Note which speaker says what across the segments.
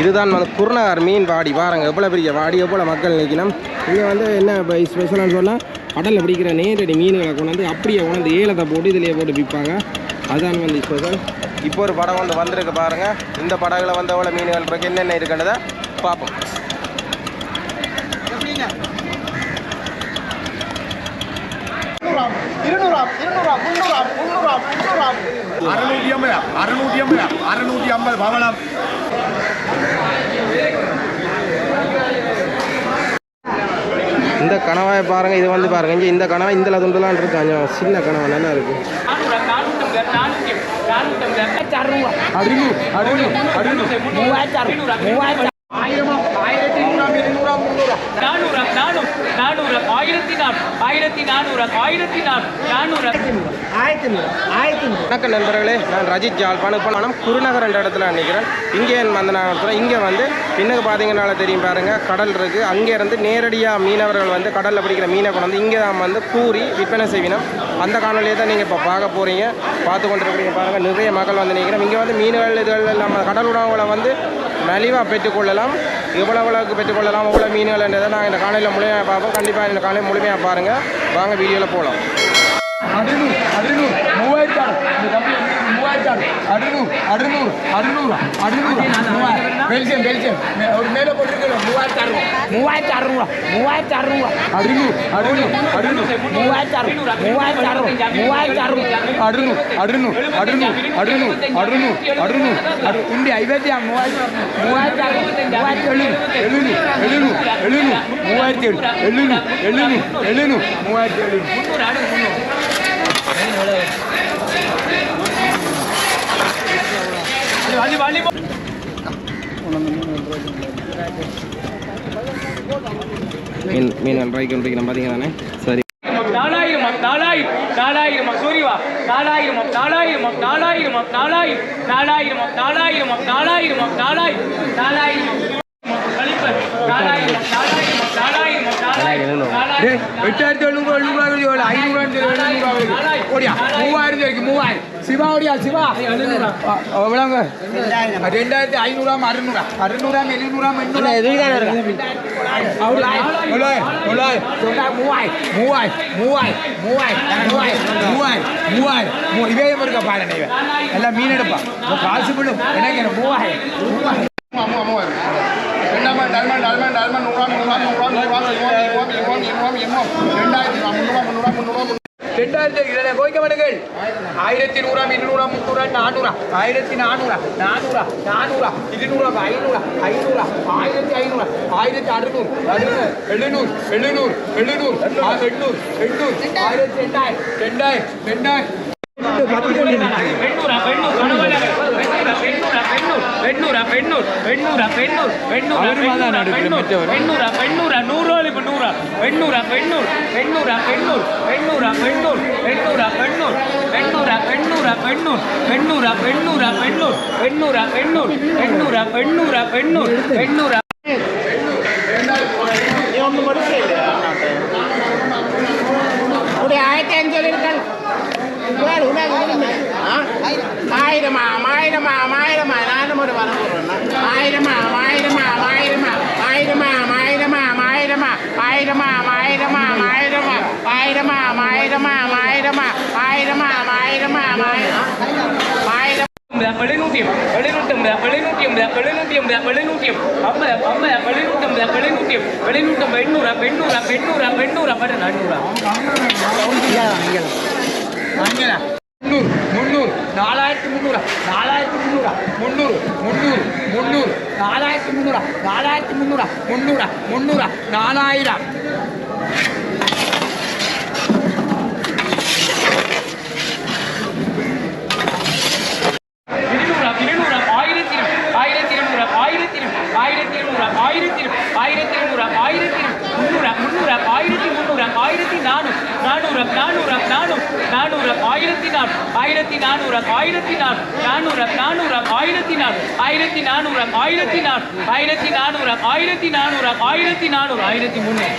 Speaker 1: இதுதான் வந்து குருநகர் மீன் வாடி. பாருங்க எவ்வளோ பெரிய வாடி எவ்வளோ மக்கள் நிற்கணும். இங்கே வந்து என்ன ஸ்பெஷல்னு சொன்னால் கடலில் பிடிக்கிற நேரடி மீன்களை கொண்டு வந்து அப்படியே கொண்டாந்து ஏலத்தை போட்டு இதிலேயே போட்டு விற்பாங்க. அதுதான் வந்து ஸ்பெஷல் இப்போ ஒரு படம் வந்து வந்திருக்கு பாருங்க. இந்த படகுல வந்து எவ்வளோ மீன்கள் இருக்கு என்னென்ன இருக்குன்றதை பார்ப்போம்.
Speaker 2: அறுநூற்றி ஐம்பது? அறுநூற்றி ஐம்பது பவளம்.
Speaker 1: இந்த கணவாயை பாருங்க இது வந்து பாருங்க. இங்கே இந்த கணவாய் இந்த துண்டுலாம் இருக்கு. கொஞ்சம் சின்ன கணவாய் நல்லா இருக்கு.
Speaker 3: நானூறு நானூறு நானூறு ஆயிரத்தி நானூறு. ஆயிரத்தி ஆயிரத்தி
Speaker 1: வணக்கம் நண்பர்களே நான் ரஜித் ஜாழ்ப்பாணம் இப்போ நான் குருநகர் என்ற இடத்துல நினைக்கிறேன். இங்கே வந்து நான் இங்கே வந்து பின்னுக்கு பார்த்தீங்கன்னால தெரியும் பாருங்க கடல் இருக்குது அங்கே இருந்து நேரடியாக மீனவர்கள் வந்து கடலில் பிடிக்கிற மீனை கொண்டு வந்து இங்கே தான் வந்து கூறி விற்பனை செய்வினோம். அந்த காணொலியை தான் நீங்கள் இப்போ பார்க்க போகிறீங்க பார்த்து கொண்டிருக்கிறீங்க பாருங்கள் நிறைய மக்கள் வந்து நிற்கிறோம் இங்கே வந்து மீன்கள் இதுகள் நம்ம கடல் உணவுகளை வந்து மலிவாக பெற்றுக்கொள்ளலாம் எவ்வளோ எவ்வளோக்கு பெற்றுக்கொள்ளலாம் எவ்வளோ மீன்கள் என்றதை நான் இந்த காலையில் முழுமையாக பார்ப்போம். கண்டிப்பாக இந்த காலையில் முழுமையாக பாருங்கள் வாங்க வீடியோவில் போகலாம்
Speaker 2: அறுநூறு அறுநூறு மூவாயிரத்தி ஆறு இந்த தம்பி மூவாயிரத்தி ஆறு அறுநூறு அறுநூறு அறுநூறு அறுநூறு மூவாயிரம் பெல்ஜியம் பெல்ஜியம் மே- ஒரு மேலே போட்டுருக்கோம் மூவாயிரத்தி அறுநூறு
Speaker 4: மூவாயிரத்தி அறுநூறு மூவாயிரத்தி அறுநூறு
Speaker 2: அறுநூறு அறுநூறு அறுநூறு
Speaker 4: மூவாயிரத்தி அறுநூறு மூவாயிரத்தி அறுநூறு மூவாயிரத்தி அறுநூறு
Speaker 2: அறுநூறு அறுநூறு அறுநூறு அறுநூறு அறுநூறு அறுநூறு அறு உண்டி ஐம்பத்தி ஆறு மூவாயிரத்தி அறுநூறு
Speaker 4: மூவாயிரத்தி அறுநூறு மூவாயிரத்தி எழுநூறு
Speaker 2: எழுநூறு எழுநூறு எழுநூறு மூவாயிரத்தி ஏழு எழுநூறு எழுநூறு எழுநூறு மூவாயிரத்தி எழுநூறு
Speaker 3: வலி வலி
Speaker 1: மீன் மீன் ரூபாய்க்கு கொண்டிருக்கிறோம் பார்த்தீங்க தானே சரி
Speaker 3: நாலாயிரம் நாலாயிரம் நாலாயிரம் சூரியவா நாலாயிரம் நாலாயிரம் நாலாயிரம் நாலாயிரம் நாலாயிரம் நாலாயிரம் நாலாயிரம் நாலாயிரம் நாலாயிரம் கழிப்பர் நாலாயிரம்
Speaker 2: எட்டாயிரத்தி எழுநூறு எழுநூறு எவ்வளோ ஐநூறு எழுநூறு ஓடியா மூவாயிரத்தி வரைக்கும் மூவாயிரம். சிவா ஓடியா சிவா. எவ்வளோங்க ரெண்டாயிரத்தி ஐநூறாம் அறுநூறா. அறுநூறாம் எழுநூறாம் எண்ணூறாம் மூவாய் மூவாய் மூவாய் மூவாய் மூவாய் மூவாய் மூவாய் மூ இதே இருக்க பாருங்க இவன் எல்லாம் மீன் எடுப்பா. காசு விடும் எனக்கு மூவாய் மூவாய் ரெண்டாயிரம் டால்மன் டால்மன் டால்மன் நூறாம் நூறாம் ஆயிரத்தி நூறா இருநூறா முந்நூறா நானூறா ஆயிரத்தி நானூறா நானூறா நானூறா இருநூறா ஐநூறா ஐநூறா ஆயிரத்தி ஐநூறா ஆயிரத்தி அறுநூறு எழுநூறு எழுநூறு எழுநூறு எட்நூறு எட்நூறு ஆயிரத்தி ரெண்டாயிரம் ரெண்டாயிரம்
Speaker 3: ಬೆಡ್ನೂರ ಬೆಡ್ನೂರ್ ಬೆಡ್ನೂರ ಬೆಡ್ನೂರ್ ಬೆಡ್ನೂರ ಬೆಡ್ನೂರ ಬೆಡ್ನೂರ ಬೆಡ್ನೂರ ನೂರೋಳಿ ನೂರ ಬೆಡ್ನೂರ ಬೆಡ್ನೂರ್ ಬೆಡ್ನೂರ ಬೆಡ್ನೂರ್ ಬೆಡ್ನೂರ ಬೆಡ್ನೂರ್ ಬೆಡ್ನೂರ ಬೆಡ್ನೂರ್ ಬೆಡ್ನೂರ ಬೆಡ್ನೂರ ಬೆಡ್ನೂರ್ ಬೆಡ್ನೂರ
Speaker 4: ಬೆಣ್ಣೂರ ಬೆಡ್ನೂರ್ ಬೆಡ್ನೂರ ಬೆಡ್ನೂರ್ ಬೆಡ್ನೂರ ಬೆಡ್ನೂರ ಬೆಡ್ನೂರ ಬೆಡ್ನೂರ ஆயிரமா ஆயிரமா ஆயிரமா ஆயிரமா ஆயிரமா ஆயிரமா ஆயிரமா ஆயிரமா ஆயிரமா ஆயிரமா ஆயிரமா ஆயிரமா ஆயிரமா ஆயிரமா ஆயிரம்
Speaker 3: எழுநூற்றியம் எழுநூற்றம்பது எழுநூற்றியம் எழுநூற்றியம் எழுநூற்றியம் ஐம்பது ஐம்பது எழுநூற்றம்பது எழுநூற்றியம் எழுநூற்றம்பது எண்ணூறா பெண்ணூறா பெண்ணூறா பெண்ணூறா பட்டு நானூறா നാലായിരത്തി മുന്നൂറ് നാലായിരത്തി മുന്നൂറ് മുന്നൂറ് മുന്നൂറ് മുന്നൂറ് നാലായിരത്തി മുന്നൂറ് നാലായിരത്തി മുന്നൂറ് മുന്നൂറ് മുന്നൂറ് നാലായിരം. நானூறு ஆயிரத்தி நானூறு ஆயிரத்தி நானூறு ஆயிரத்தி நானூறு ஆயிரத்தி நானூறு ஆயிரத்தி முந்நூறு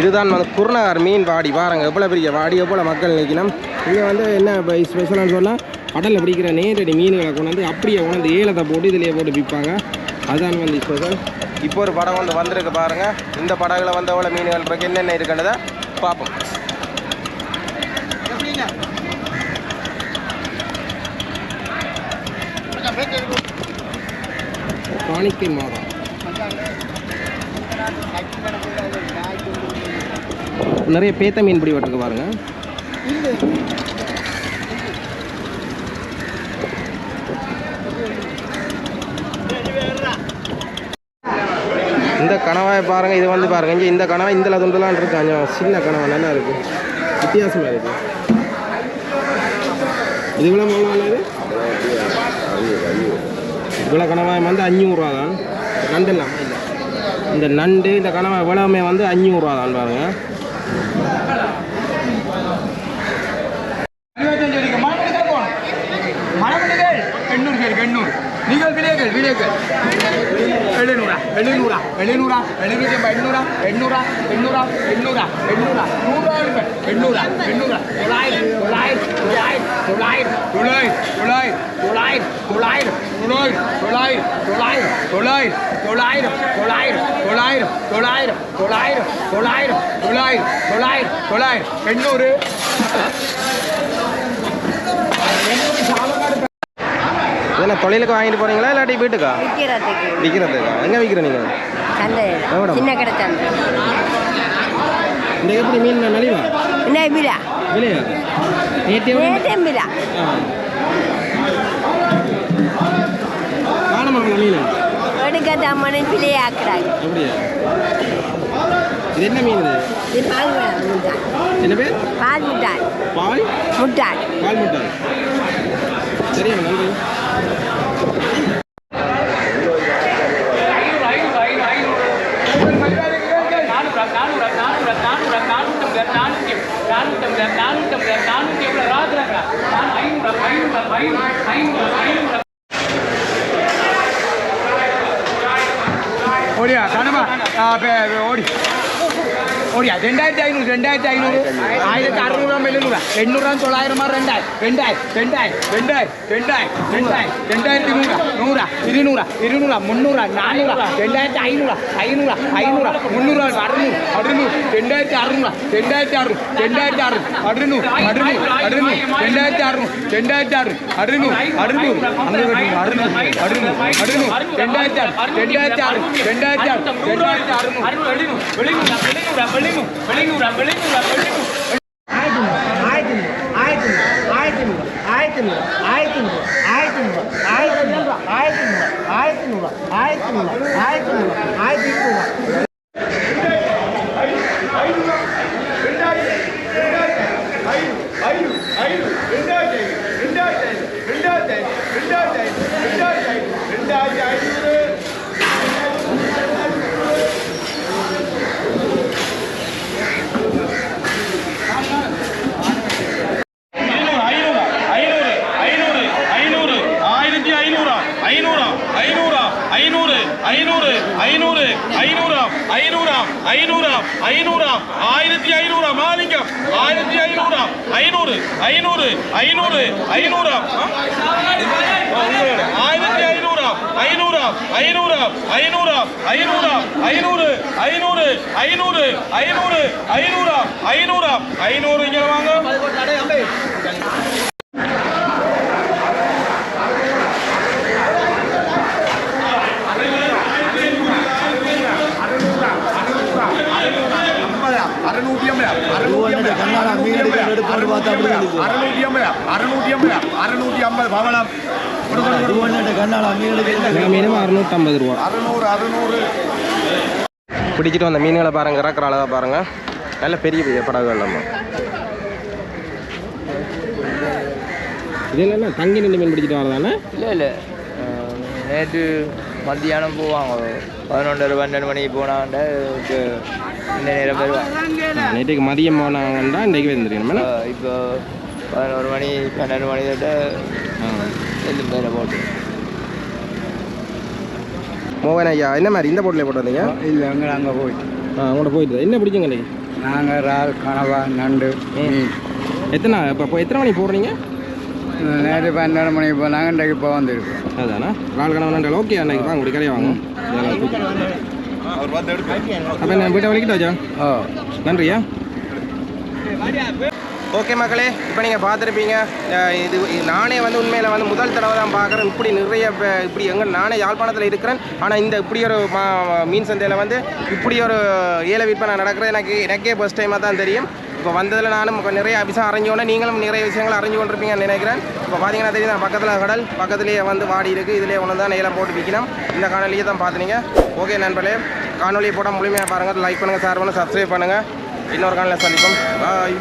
Speaker 1: இதுதான் வந்து குருநகர் மீன் வாடி. பாருங்க எவ்வளோ பெரிய வாடி எவ்வளோ மக்கள் நிற்கணும். இங்கே வந்து என்ன ஸ்பெஷல்னு சொன்னால் கடலில் பிடிக்கிற நேரடி மீன்களை கொண்டு வந்து அப்படியே உணர்ந்து ஏலத்தை போட்டு இதிலேயே போட்டு விற்பாங்க. அதுதான் வந்து ஸ்பெஷல் இப்போ ஒரு படம் வந்து வந்திருக்கு பாருங்கள் இந்த படகுல வந்து எவ்வளோ மீன்கள் இருக்கு என்னென்ன இருக்குன்றதை பார்ப்போம் காணிக்கை மாதம் நிறைய பேத்த மீன் பிடி வட்டுக்கு பாருங்க. இந்த கணவாய் பாருங்க இது வந்து பாருங்க. இங்கே இந்த கணவாய் இந்த துண்டுலாம் இருக்கு. கொஞ்சம் சின்ன கணவாய் நல்லா இருக்கு. வித்தியாசமா இருக்கு. இது இவ்வளோ எவ்வளோ இவ்வளோ கணவாய் வந்து அஞ்சூறுரூவா தான். நண்டு இல்லாமல் இல்லை இந்த நண்டு இந்த கணவாய் இவ்வளவுமே வந்து அஞ்சூறுரூவா தான் பாருங்க.
Speaker 2: நீங்கள் விலைகள் விலைகள் எழுநூறா எழுநூறா எழுநூறா எழுநூற்றி எண்ணூறா எண்ணூறா எண்ணூறா எண்ணூறா எண்ணூறா நூறாயிரம் எண்ணூறா எண்ணூறா தொள்ளாயிரம் தொள்ளாயிரம் தொள்ளாயிரம் தொள்ளாயிரம் தொள்ளாயிரம் தொள்ளாயிரம் தொள்ளாயிரம் தொள்ளாயிரம் தொள்ளாயிரம் தொள்ளாயிரம் தொள்ளாயிரம் தொள்ளாயிரம் தொள்ளாயிரம் தொள்ளாயிரம் தொள்ளாயிரம் தொள்ளாயிரம் தொள்ளாயிரம் தொள்ளாயிரம் தொள்ளாயிரம் எண்ணூறு
Speaker 1: இதெல்லாம் தொழிலுக்கு வாங்கிட்டு போறீங்களா இல்லாட்டி வீட்டுக்கா?
Speaker 5: விற்கிறதுக்கு
Speaker 1: எங்கே விற்கிற நீங்கள்?
Speaker 5: சின்ன கடை சந்தை
Speaker 1: இந்த எப்படி மீன் நலிவா?
Speaker 5: என்ன விழா
Speaker 1: விலையா? நேற்று எவ்வளோ?
Speaker 5: நேற்று விழா
Speaker 1: ஆ. காணமா மீன்.
Speaker 5: எடுக்க மணி பிள்ளையை ஆக்குறாங்க.
Speaker 1: அப்படியா? இது என்ன மீன் இது?
Speaker 5: பால் முட்டாய்.
Speaker 1: என்ன பேர்?
Speaker 5: பால் முட்டாய்.
Speaker 1: பால்?
Speaker 5: முட்டாய்.
Speaker 1: பால் முட்டாய்.
Speaker 3: Время,
Speaker 2: ஓடியா ரெண்டாயிரத்தி ஐநூறு ரெண்டாயிரத்தி ஐநூறு ஆயிரத்தி அறுநூறு எழுநூறு எண்ணூறு தொள்ளாயிரமா ரெண்டாயிரம் ரெண்டாயிரம் ரெண்டாயிரம் ரெண்டாயிரம் ரெண்டாயிரம் ரெண்டாயிரம் ரெண்டாயிரத்தி நூறா நூறா இருநூறா இருநூறா முந்நூறா நானூறா ரெண்டாயிரத்தி ஐநூறா ஐநூறா ஐநூறா முந்நூறா அறுநூறு அறுநூறு ரெண்டாயிரத்தி அறுநூறா ரெண்டாயிரத்தி அறுநூறு ரெண்டாயிரத்தி அறுநூறு அறுநூறு அறுநூறு அறுநூறு ரெண்டாயிரத்தி அறுநூறு ரெண்டாயிரத்தி அறுநூறு அறுநூறு அறுநூறு அறுநூறு அறுநூறு அறுநூறு அறுநூறு ரெண்டாயிரத்தி ஆறு ரெண்டாயிரத்தி ஆறு ரெண்டாயிரத்தி ஆறு ரெண்டாயிரத்தி அறுநூறு
Speaker 3: ಆಯ್ತು ಆಯ್ತು ಆಯ್ತು ಆಯ್ತು ಆಯ್ತು
Speaker 6: ஐநூறு ஐநூறு ஐநூறாம் ஆயிரத்தி ஐநூறாம் ஐநூறாம் ஐநூறாம் ஐநூறாம் ஐநூறாம் ஐநூறு ஐநூறு ஐநூறு ஐநூறு ஐநூறாம் ஐநூறாம் ஐநூறு இங்கே வாங்க.
Speaker 2: அறுநூற்றி ஐம்பது அறுநூற்றி ஐம்பது. அறுநூற்றி ஐம்பது. பவளம்.
Speaker 1: எல்லா மீனும் அறுநூற்றம்பது ரூபா.
Speaker 2: அறுநூறு அறுநூறு.
Speaker 1: பிடிச்சிட்டு வந்த மீன்களை பாருங்க இறக்குற அளவை பாருங்க. நல்ல பெரிய பெரிய படகுகள் நம்ம. இதில் என்ன தங்கி நின்று மீன் பிடிச்சிட்டு வரதானே?
Speaker 7: இல்லை இல்லை. நேற்று மத்தியானம் போவாங்க. பதினொன்றரை பன்னெண்டு மணிக்கு போனாண்ட இந்த நேரம் வருவாங்க.
Speaker 1: நேற்றுக்கு மதியம் போனாங்கன்னா இன்றைக்கு வந்துருக்கணும்
Speaker 7: இப்போ பதினோரு மணி பன்னெண்டு மணி தொட்ட எல்லாம் பேரை போட்டு.
Speaker 1: மோகன் ஐயா என்ன மாதிரி இந்த போட்டில் போட்டு வந்தீங்க?
Speaker 2: இல்லை அங்கே அங்கே போயிட்டு.
Speaker 1: ஆ உங்கள்கிட்ட போயிட்டு என்ன பிடிக்குங்க இன்னைக்கு
Speaker 2: நாங்கள் இறால் கனவா நண்டு
Speaker 1: எத்தனை இப்போ இப்போ எத்தனை மணிக்கு போடுறீங்க?
Speaker 2: நேற்று பன்னெண்டு மணிக்கு போனாங்க இன்றைக்கு இப்போ வந்துருக்கோம்
Speaker 1: அதானா? நாலு கணவன் ஓகே அன்னைக்கு வாங்க கரையை வாங்க. அப்போ நான் வீட்டை வலிக்கிட்டா
Speaker 2: ஓ
Speaker 1: நன்றியா? ஓகே மக்களே இப்போ நீங்கள் பார்த்துருப்பீங்க இது நானே வந்து உண்மையில் வந்து முதல் தடவை தான் பார்க்குறேன். இப்படி நிறைய இப்படி எங்கே நானே யாழ்ப்பாணத்தில் இருக்கிறேன். ஆனால் இந்த இப்படி ஒரு மா மீன் சந்தையில் வந்து இப்படி ஒரு ஏல விற்பனை நடக்கிறது எனக்கு எனக்கே ஃபஸ்ட் டைமாக தான் தெரியும். இப்போ வந்ததில் நானும் நிறைய விஷயம் அறிஞ்சோன்னே நீங்களும் நிறைய விஷயங்கள் அறிஞ்சு கொண்டிருப்பீங்கன்னு நினைக்கிறேன். இப்போ பார்த்தீங்கன்னா தெரியும் பக்கத்தில் கடல் பக்கத்துலேயே வந்து வாடி இருக்குது இதிலே ஒன்று தான் ஏலம் போட்டு விற்கணும். இந்த காணொலியை தான் பார்த்துனீங்க. ஓகே நண்பர்களே காணொலியை போட்டால் முழுமையாக பாருங்கள் லைக் பண்ணுங்கள் ஷேர் பண்ணுங்கள் சப்ஸ்கிரைப் பண்ணுங்கள் இன்னொரு காணொலியில் சந்திப்போம். பாய்